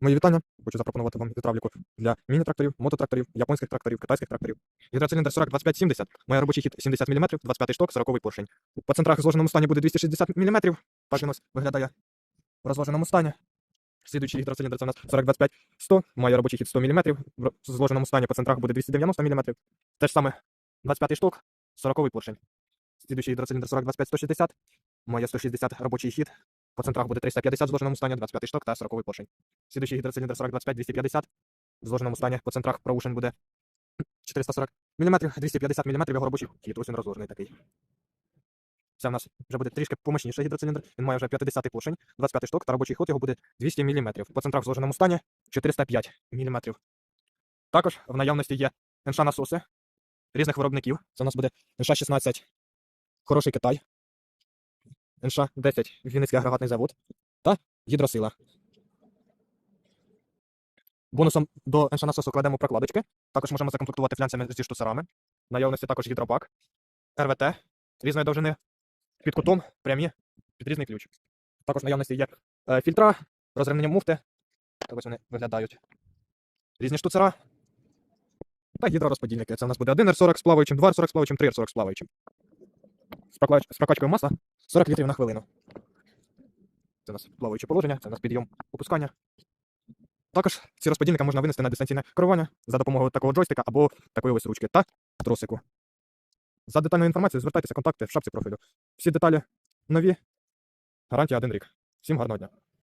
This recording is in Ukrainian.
Мої вітання. Хочу запропонувати вам гідравліку для міні-тракторів, мототракторів, японських тракторів, китайських тракторів. Гідроциліндр 40 2570 має робочий хід 70 мм, 25 шток, 40 поршень. По центрах в зложеному стані буде 260 мм. Так виглядає в розложеному стані. Слідуючий гідроциліндр це у нас 40 25 100 має робочий хід 100 мм. В зложеному стані по центрах буде 290 мм. Те ж саме 25 шток, 40 поршень. Слідуючий гідроциліндр 40 25 160 має 160 робочий хід. По центрах буде 350 в зложеному стані, 25 шток та 40 поршень. Слідуючий гідроциліндр 4025 250 в зложеному стані по центрах проушень буде 440 мм, 250 мм його робочий хід. Ось він розложений такий. Це в нас вже буде трішки помощніший гідроциліндр. Він має вже 50 поршень, 25 шток, та робочий ход його буде 200 мм. По центрах в зложеному стані 405 мм. Також в наявності є НШ насоси різних виробників. Це у нас буде НШ 16 Хороший Китай, НШ 10 Вінницький агрегатний завод та гідросила. Бонусом до НШ насосу кладемо прокладочки. Також можемо закомплектувати флянцями зі штуцерами. Наявності також гідробак, РВТ різної довжини, під кутом, прямі, під різний ключ. Також наявності є е, фільтра, розрівнення муфти. Так ось вони виглядають. Різні штуцера. Та гідророзподільники. Це у нас буде 1 R40 з плаваючим, 2 R40 з плаваючим, 3 R40 з плаваючим. З з прокачкою масла 40 літрів на хвилину. Це у нас плаваюче положення, це у нас підйом опускання. Також ці розподільники можна винести на дистанційне керування за допомогою такого джойстика або такої ось ручки та тросику. За детальною інформацією звертайтеся контакти в шапці профілю. Всі деталі нові. Гарантія один рік. Всім гарного дня.